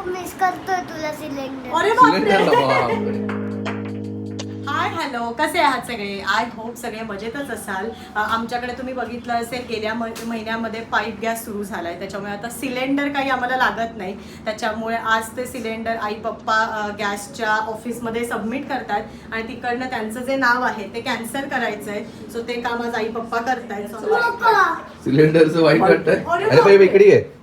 खूप मिस करतोय तुला सिलेंडर अरे बापरे. Hi hello. कसे आहात सगळे? आय होप सगळे मजेतच असाल. अ, आमच्याकडे तुम्ही बघितलं असेल गेल्या म- महिन्यामध्ये पाईप गॅस सुरू झालाय. त्याच्यामुळे आता सिलेंडर काही आम्हाला लागत नाही. त्याच्यामुळे आज ते सिलेंडर आई पप्पा अ, गॅसच्या ऑफिसमध्ये सबमिट करतात. आणि तिकडनं त्यांचं जे नाव आहे ते कॅन्सल करायचं आहे सो ते काम आज आई पप्पा करतायत. सिलेंडरचं वाईट वाटतंय. अरे अरे बाई इकडे आहे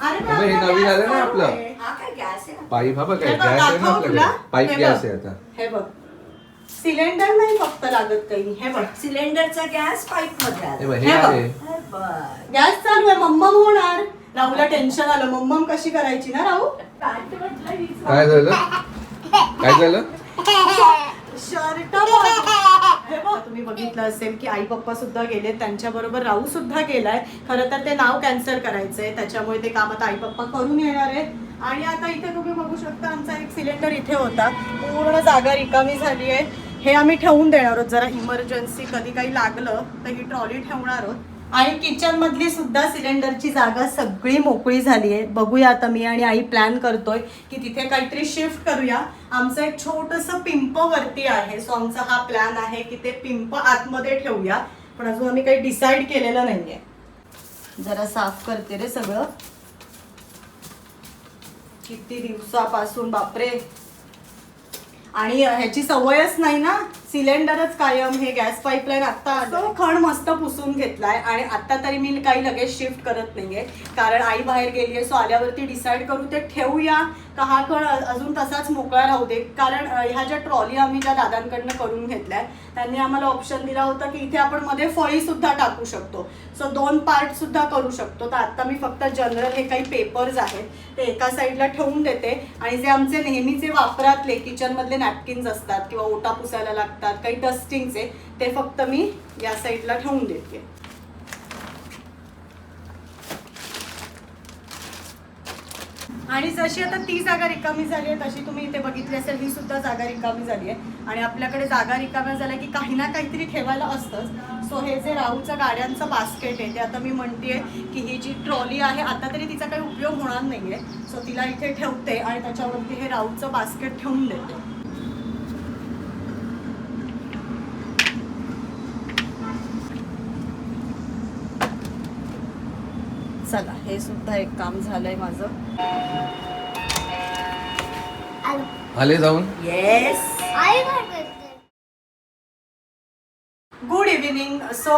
अरे अगं, हे नवीन आलं ना आपलं. हा काय गॅस आहे पाईप हा बघ हे बघ, गॅस आहे ना दाखव तुला. आपल्याकडे पाईप हे गॅस बघ. आहे आता. हे बघ. सिलेंडर नाही फक्त लागत काही. हे बघ सिलेंडरचा गॅस पाईपमध्ये हे आला बघ, हे हे बघ. आहे. अरे बर. गॅस चालू आहे. मम्मम होणार. राहूला टेन्शन आलं. मम्मम कशी करायची ना राहू काय झालं? काय झालं? शर्ट हे बघ तुम्ही बघितलं असेल की आई पप्पा सुद्धा गेले त्यांच्या बरोबर राहू सुद्धा गेलाय. खरं तर ते नाव कॅन्सल करायचंय. त्याच्यामुळे ते काम आता आई पप्पा करून येणार आहेत. आणि आता इथे तुम्ही बघू शकता आमचा एक सिलेंडर इथे होता. पूर्ण जागा रिकामी झाली आहे. हे आम्ही ठेवून देणार आहोत. जरा इमर्जन्सी कधी काही लागलं तर ही ट्रॉली ठेवणार आहोत. आणि किचन मधली सुद्धा सिलेंडरची जागा सगळी मोकळी झाली आहे. बघूया आता मी आणि आई प्लॅन करतोय की तिथे काहीतरी शिफ्ट करूया. आमचं एक छोटस पिंप वरती आहे. सो आमचा हा प्लॅन आहे की ते पिंप आतमध्ये ठेवूया. पण अजून आम्ही काही डिसाईड केलेलं नाहीये. जरा साफ करते रे सगळं. किती दिवसापासून? बापरे. आणि ह्याची सवयच नाही ना? सिलेंडरच कायम हे गॅस पाईपलाईन आता खण मस्त पुसून घेतलाय आणि आता तरी मी काही लगेच शिफ्ट करत नाहीये. कारण आई बाहेर गेली आहे सो आल्यावरती डिसाईड करू ते ठेवूया का हा खण अजून तसाच मोकळा राहू दे. कारण ह्या ज्या ट्रॉली आम्ही ज्या दादांकडनं करून घेतल्या त्यांनी आम्हाला ऑप्शन दिला होता की इथे आपण मध्ये फळी सुद्धा टाकू शकतो. सो दोन पार्ट सुद्धा करू शकतो. तर आता मी फक्त जनरल हे काही पेपर्स आहेत ते एका साईडला ठेवून देते. आणि जे आमचे नेहमीचे वापरातले किचनमधले नॅपकिन्स असतात किंवा ओटा पुसायला लागतात काही डस्टिंगचे ते फक्त मी या साईडला ठेवून देते. आणि जशी आता ती जागा रिकामी झाली आहे तशी तुम्ही इथे बघितली असेल ही सुद्धा जागा रिकामी झाली आहे. आणि आपल्याकडे जागा रिकाम्या झाल्या की काही ना काहीतरी ठेवायला असतंच. सो हे जे राहूचं गाड्यांचं बास्केट आहे ते आता मी म्हणतेय की ही जी ट्रॉली आहे आता तरी तिचा काही उपयोग होणार नाहीये. सो तिला इथे ठेवते आणि त्याच्यावरती हे राहूचं बास्केट ठेवून देते. चला हे सुद्धा एक काम झालंय माझं. आलो जाऊन? येस गुड इव्हिनिंग सो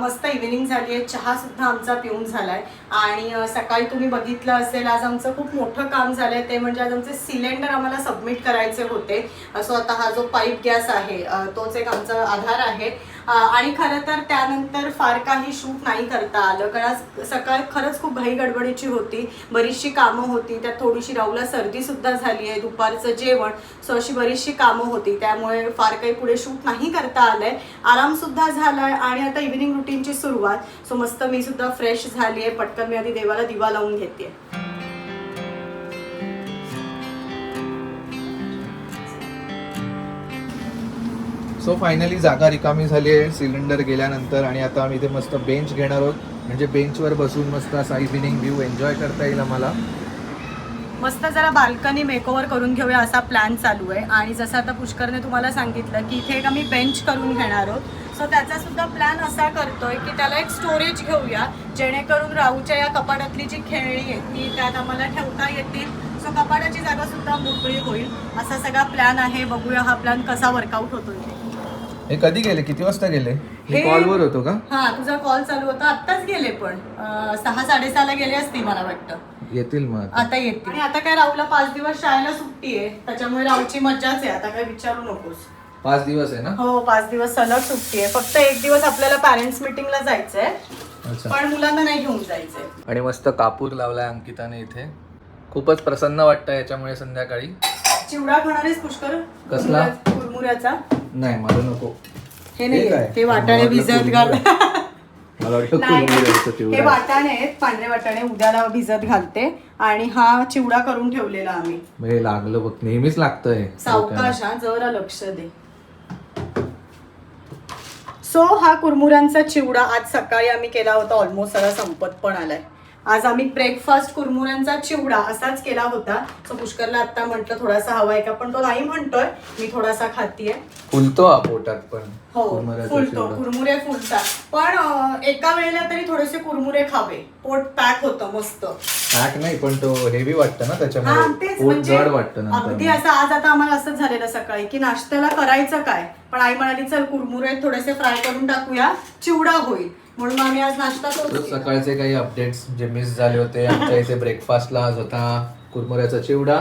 मस्त इव्हिनिंग झाली आहे. चहा सुद्धा आमचा पिऊन झालाय. आणि सकाळी तुम्ही बघितलं असेल आज आमचं खूप मोठं काम झालंय. ते म्हणजे आज आमचे सिलेंडर आम्हाला सबमिट करायचे होते. सो आता हा जो पाईप गॅस आहे तोच एक आमचा आधार आहे. आणि खरं तर त्यानंतर फार काही शूट नाही करता आलं. कारण सकाळ खरंच खूप घाई गडबडीची होती. बरीचशी कामं होती. त्यात थोडीशी राहूला सर्दी सुद्धा झाली आहे. दुपारचं जेवण. सो अशी बरीचशी कामं होती. त्यामुळे फार काही पुढे शूट नाही करता आलंय. आराम सुद्धा झालाय आणि आता इव्हिनिंग रुटीनची सुरुवात. सो मस्त मी सुद्धा फ्रेश झाली आहे. पटकन मी आधी देवाला दिवा लावून घेते. सो फायनली जागा रिकामी झाली आहे सिलेंडर गेल्यानंतर आणि आता आम्ही इथे मस्त बेंच घेणार आहोत. म्हणजे बेंचवर बसून मस्त असा इव्हिनिंग व्ह्यू एन्जॉय करता येईल आम्हाला. मस्त जरा बाल्कनी मेकओव्हर करून घेऊया असा प्लॅन चालू आहे. आणि जसं आता पुष्करने तुम्हाला सांगितलं की इथे एक आम्ही बेंच करून घेणार आहोत. सो त्याचा सुद्धा प्लॅन असा करतोय की त्याला एक स्टोरेज घेऊया जेणेकरून राहूच्या या कपाटातली जी खेळणी आहे ती त्यात आम्हाला ठेवता येतील. सो कपाटाची जागा सुद्धा मोकळी होईल. असा सगळा प्लॅन आहे. बघूया हा प्लॅन कसा वर्कआउट होतोय. ते. हे कधी गेले? किती वाजता गेले? हे- कॉलवर होतो का? हा तुझा कॉल चालू होता. आत्ताच गेले पण. अं, सहा साडेसहाला गेले असतील मला वाटतं. येतील मग आता. आता येते आणि आता काय राहूला पाच दिवस शाळेला सुट्टी आहे. त्याच्यामुळे राहूची मज्जाच आहे. आता काय विचारू नकोस. पाच दिवस आहे ना? हो पाच दिवस सलग सुट्टी आहे. फक्त एक दिवस आपल्याला पॅरेंट्स मिटिंगला जायचंय. अच्छा. पण मुलांना नाही घेऊन जायचंय. आणि मस्त कापूर लावलाय अंकिताने इथे. खूपच प्रसन्न वाटतं याच्यामुळे संध्याकाळी. चिवडा खाणारेच पुष्कर? कसला? कुरमुऱ्या- कुरमुऱ्याचा नाही मला नको. हे नाही काय? वाटाणे मला वाटलं भिजत घाल. मला नाही हे वाटाणे आहेत पांढरे वाटाणे उद्याला भिजत घालते आणि हा चिवडा करून ठेवलेला आम्ही. मग हे लागलं बघ नेहमीच लागतंय. सावकाश. हा जरा लक्ष दे. सो हा कुरमुऱ्यांचा चिवडा आज सकाळी आम्ही केला होता ऑलमोस्ट सगळा संपत पण आलाय. आज आम्ही ब्रेकफास्ट कुरमुऱ्यांचा चिवडा असाच केला होता. सो पुष्करला आता म्हटलं थोडासा हवाय का? पण तो नाही म्हणतोय. मी थोडासा खातीये. फुलतो हा पोटात पण हो कुरमुऱ्याचा फुलतो. चिवडा. कुरमुरे फुलतात. पण अं, एका वेळेला तरी थोडेसे कुरमुरे खावे. पोट पॅक होतं मस्त. पॅक नाही पण तो हेवी वाटतं ना हा त्याच्यामुळे तेच पोट म्हणजे जड वाटतं अगदी नंतर असं आज आता आम्हाला असंच झालेलं सकाळी की नाश्त्याला करायचं काय? पण आई म्हणाली चल कुरमुरे थोडेसे फ्राय करून टाकूया. चिवडा होईल. म्हणून आम्ही आज नाश्ता करू. सकाळचे काही अपडेट्स जे मिस झाले होते आमच्या इथे ब्रेकफास्टला आज होता कुरमुऱ्याचा चिवडा.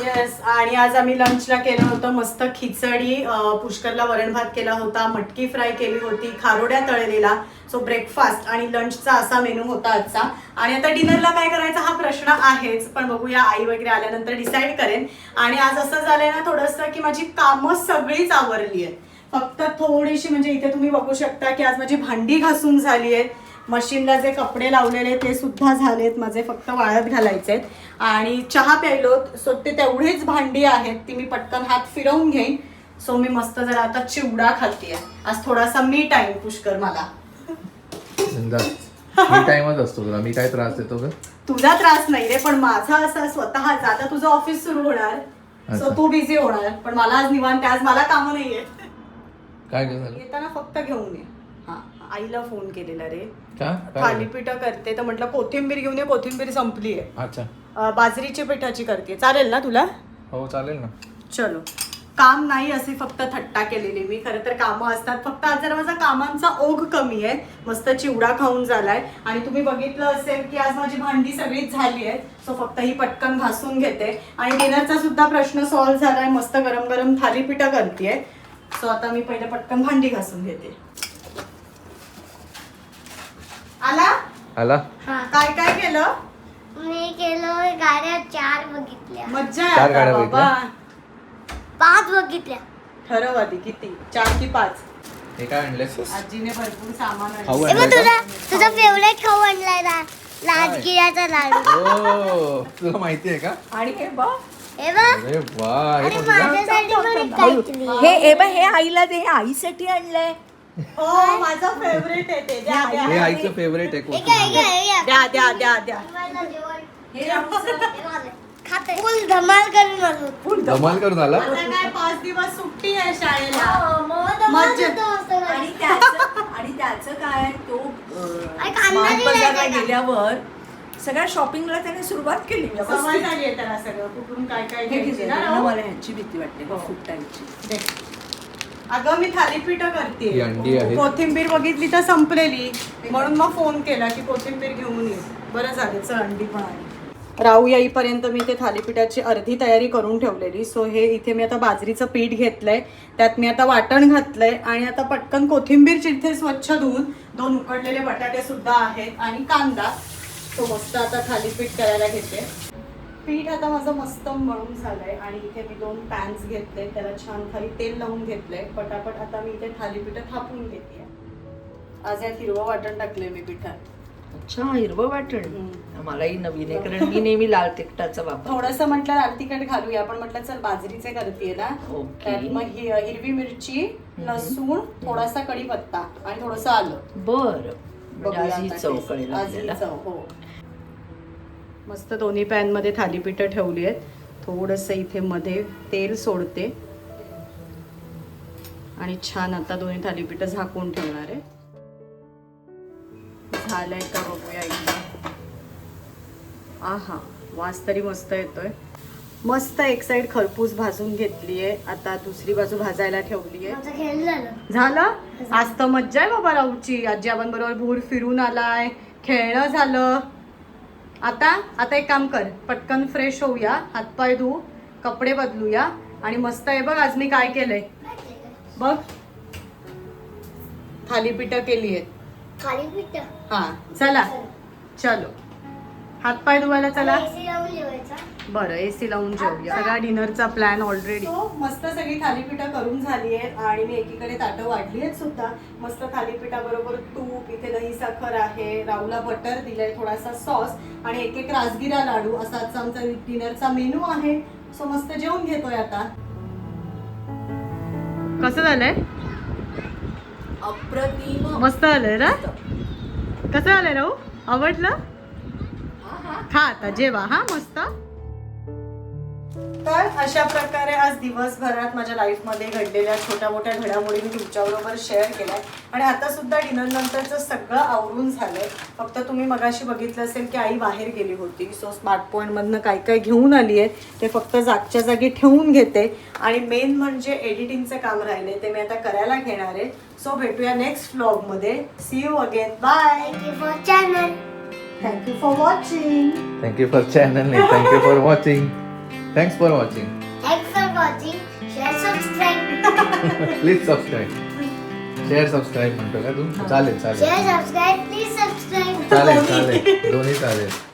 येस आणि आज आम्ही लंचला केलं होतं मस्त खिचडी अं, पुष्करला वरण भात केला होता मटकी फ्राय केली होती खारोड्या तळलेला सो ब्रेकफास्ट आणि लंचचा असा मेनू होता आजचा. आणि आता डिनरला काय करायचा हा प्रश्न आहेच पण बघूया आई वगैरे आल्यानंतर डिसाईड करेन. आणि आज असं झालंय ना थोडंसं की माझी कामं सगळीच आवरली आहेत फक्त थोडीशी म्हणजे इथे तुम्ही बघू शकता की आज माझी भांडी घासून झाली आहेत. मशीनला जे कपडे लावलेले ते सुद्धा झालेत. माझे फक्त वाळत घालायचे आहेत. आणि चहा प्यायलो सो ते तेवढेच भांडी आहेत ती मी पटकन हात फिरवून घेईन. सो मी मस्त जरा आता चिवडा खातीये आज थोडासा मी टाइम पुष्कर मला. टाइमच असतो तुला. मी काय त्रास देतो तुझा त्रास नाही रे पण माझा असा स्वतःचा आता तुझं ऑफिस सुरू होणार. सो. तू बिझी होणार. पण मला आज निवांत. आज मला कामं नाहीये. काय ग झालं? येताना फक्त घेऊन ये. हा आईला फोन केलेला रे. का? काय झालं? थालीपीठ करते तर म्हटलं कोथिंबीर घेऊन ये कोथिंबीर संपली आहे. अच्छा. बाजरीची पिठाची करते. चालेल ना तुला? हो चालेल ना. चलो. काम नाही असे फक्त थट्टा केलेली मी. खरं तर कामं असतात. फक्त आज जरा माझा कामांचा ओघ कमी आहे. मस्त चिवडा खाऊन झालाय. आणि तुम्ही बघितलं असेल की आज माझी भांडी सगळीच झाली आहे सो फक्त ही पटकन घासून घेते. आणि डिनरचा सुद्धा प्रश्न सॉल्व्ह झालाय. मस्त गरम गरम थालीपीठ करते सो आता मी पहिले पटकन भांडी घासून घेते. आला? आला. हा. काय काय केलं? मी केलं गाड्या चार बघितल्या. मज्जा आहे चार आता गाड्या बाबा. पाच बघितल्या. ठरव आधी किती? चार की पाच? हे काय आणलंयस आजीने भरपूर सामान खाऊ आणलं. ए मग तुझा? तुझा फेवरेट खाऊ आणलाय ना. राजगिराचा लाडू. ओ तुला माहिती आहे का? आणि हे हे बघ. अरे वा हे माझ्यासाठी पण एक काहीतरी हे ए बा हे आईला दे हे आईसाठी आणलंय हो माझं फेवरेट आहे ते द्या द्या हे आईचं फेवरेट आहे हे घ्या, हे घ्या, कोथिंबीर. हे घ्या. द्या द्या द्या द्या मला जेवण. हे आमचं- माझं. खाते. फुल धमाल करून आणू. धमाल करून आला आता काय पाच दिवस सुट्टी आहे शाळेला हो, मग धमाल मज्जा. करतो मस्त आणि. त्याचं आणि त्याचं काय तो अं, कांदा स्मार्ट. गेल्यावर सगळ्या शॉपिंगला त्याने सुरुवात केली. सवय व्यवस्थित. झाली आहे त्याला सगळं. कुठून काय काय हे घ्यायची घे, ना ना राहू? मला ह्याची भीती वाटते. हो. दे. अगं मी थालीपीठ ही करते आहेत. कोथिंबीर बघितली तर संपलेली. म्हणून मग फोन केला की कोथिंबीर घेऊन ये. बरं झालं चल. अंडी पण आली राहू येईपर्यंत मी ते थालीपीठाची अर्धी तयारी करून ठेवलेली. सो हे इथे मी आता बाजरीचं पीठ घेतलंय. त्यात मी आता वाटण घातलंय. आणि आता पटकन कोथिंबीर चिरते स्वच्छ धुवून दोन उकडलेले बटाटे सुद्धा आहेत आणि कांदा. तो मस्त आता थालीपीठ करायला घेते. पीठ आता माझं मस्त मळून झालंय आणि इथे मी दोन पॅन्स घेतले त्याला छान खाली तेल लावून घेतलंय. पटापट आता मी इथे थालीपीठ थापून घेते. आज यात हिरवं वाटण टाकलंय मी पिठात. अच्छा हिरवं वाटण? मलाही नवीन आहे कारण मी नेहमी लाल तिखटाचा वापर थोडस म्हटलं लाल तिखट घालूया पण म्हटलं चल बाजरीचे करते ना. त्यात मग हिरवी मिरची लसूण थोडासा कढीपत्ता आणि थोडस आलं. बर. म्हणजे बघूया आज ही आता चव taste. कळेल आज ही आपल्याला. चव, हो. मस्त दोन्ही पॅनमध्ये थालीपीठ ठेवली आहेत. थोडस इथे मध्ये तेल सोडते. आणि छान आता दोन्ही थालीपीठ झाकून ठेवणार आहे. झालंय का बघूया एकदा. आहा वास तरी मस्त येतोय. मस्त एक साइड खरपूस भाजून घेतलीये. आता दुसरी बाजू भाजायला ठेवली आहे झालं. आज तर मज्जा आहे बाबा राहूची आजी आपण बरोबर भूर फिरून आलाय. खेळणं झालं. आता आता एक काम कर. पटकन फ्रेश होऊया. हातपाय धुवू कपडे बदलूया. आणि मस्त आहे बघ आज मी काय केलंय. बघ. थालीपीठ केली आहेत हा चला. चलो. हातपाय धुवायला चला. एसी लावून जेवायचा. बरं एसी लावून जेवूया. सगळा डिनरचा प्लॅन ऑलरेडी मस्त सगळी थालीपीठं करून झाली आहेत आणि मी एकीकडे ताटं वाढली आहेत सुद्धा. मस्त थालीपीठाबरोबर तूप इथे दही साखर आहे राऊला बटर दिलंय थोडासा सॉस आणि एक एक राजगिरा लाडू. असा आजचा आमचा डिनरचा मेनू आहे. सो मस्त जेवून घेतोय आता. कसं झालंय? अप्रतिम. मस्त झालंय ना? कसं झालंय राहू? आवडलं? खा आता जेवा हा मस्त. तर अशा प्रकारे आज दिवसभरात माझ्या लाईफमध्ये घडलेल्या छोट्या मोठ्या घडामोडी मी तुमच्याबरोबर शेअर केल्या आणि आता सुद्धा डिनर नंतरचं सगळं आवरून झालंय. फक्त तुम्ही मगाशी बघितलं असेल की आई बाहेर गेली होती. सो स्मार्ट पॉईंटमधनं काय काय घेऊन आली आहे ते फक्त जागच्या जागी ठेवून घेते. आणि मेन म्हणजे एडिटिंगचं काम राहिले ते मी आता करायला घेणार आहे. सो भेटूया next व्लॉगमध्ये see you again bye thank you for channel thank you for watching thank you for channel नाही thank you for watching thanks for watching thanks for watching share subscribe please subscribe share subscribe म्हणतो का तू चालेल चालेल share subscribe please subscribe चालेल चालेल दोन्ही चालेल